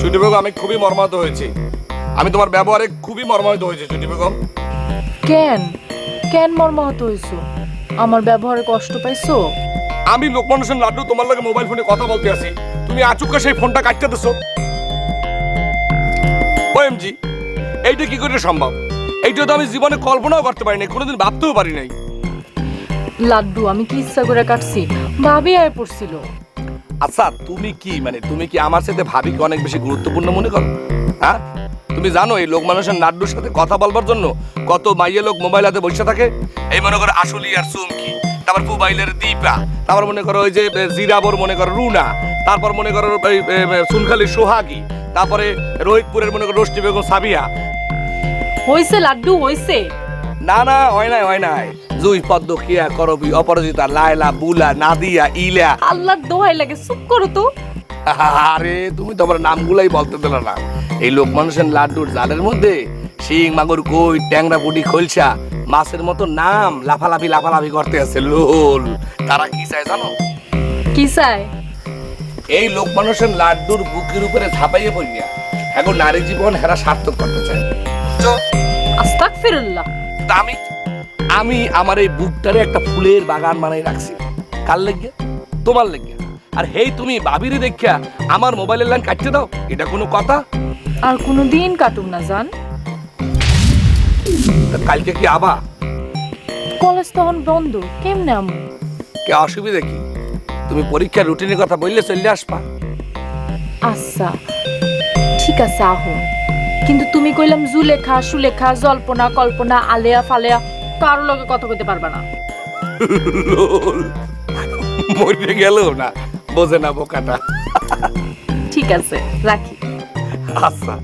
চুটি বেগম আমি খুবই মর্মাহত হয়েছি। আমি তোমার ব্যবহারে খুবই মর্মাহত হয়েছি চুটি বেগম। কেন? কেন মর্মাহত হইছো আমার ব্যবহারে কষ্ট পাইছো? আমি লোকমান হোসেন লাড্ডু তোমার লাগে মোবাইল ফোনে কথা বলতে আছি তুমি আচুকা সেই ফোনটা কাটতে দিছো। ওএমজি এইটা কি করে সম্ভব? এইটা তো আমি জীবনে কল্পনাও করতে পারি নাই কোনোদিন ভাবতেও পারি নাই। লাড্ডু আমি কি ইচ্ছা করে কাটছি? ভাবি আয় পড়ছিল। আচ্ছা তুমি কি মানে তুমি কি আমার সাথে ভাবিকে অনেক বেশি গুরুত্বপূর্ণ মনে করো? হ্যাঁ? তুমি জানো এই লোক মানুষের নাড্ডুর সাথে কথা বলবার জন্য কত মাইয়ে লোক মোবাইল হাতে বসে থাকে? এই মনে করো আসলি আর চুমকি তারপর মোবাইলের দীপা তারপর মনে করো ওই যে জিরাবর মনে করো রুনা তারপর মনে করো এ, সুনখালি সোহাগী তারপরে রোহিতপুরের মনে করো রোষ্টি বেগম সাবিয়া। হইছে লাড্ডু হইছে। না না হয় নাই হয় নাই। জুই পদ্ম কিয়া করবি অপরাজিতা লায়লা বুলা নাদিয়া ইলা আল্লাহর দোহাই লাগে চুপ করো তো। আরে তুমি তোমার নামগুলাই বলতে দিলে না। এই লোক মানুষের লাড্ডুর জালের মধ্যে শিং মাগুর কই ট্যাংরা পুটি খলসা মাছের মতো নাম লাফালাফি লাফালাফি করতে আছে লোল। তারা কি চায় জানো? কি চায়? এই লোক মানুষের লাড্ডুর বুকের উপরে ঝাঁপাইয়ে পড়িয়া এখন নারী জীবন হেরা সার্থক করতে চায়। আস্তাক ফিরুল্লাহ তা আমি আমি আমার এই বুকটারে একটা ফুলের বাগান বানাই রাখছি। কার লেগে? তোমার লেগে। আর হেই তুমি বাবিরে দেখিয়া আমার মোবাইলের লাইন কাটতে দাও এটা কোনো কথা? আর কোনো দিন কাটুক না জান। তা কালকে কি আবা কলেজ তখন বন্ধ কেমনে আমু? কে অসুবিধা কি? তুমি পরীক্ষার রুটিনের কথা বললে চলে আসবা। আচ্ছা। ঠিক আছে আহো। কিন্তু তুমি কইলাম জুলেখা সুলেখা জল্পনা কল্পনা আলেয়া ফালেয়া কারও লগে কথা কইতে পারবা না। মরে গেল না বোঝে না বোকাটা। ঠিক আছে রাখি। আচ্ছা।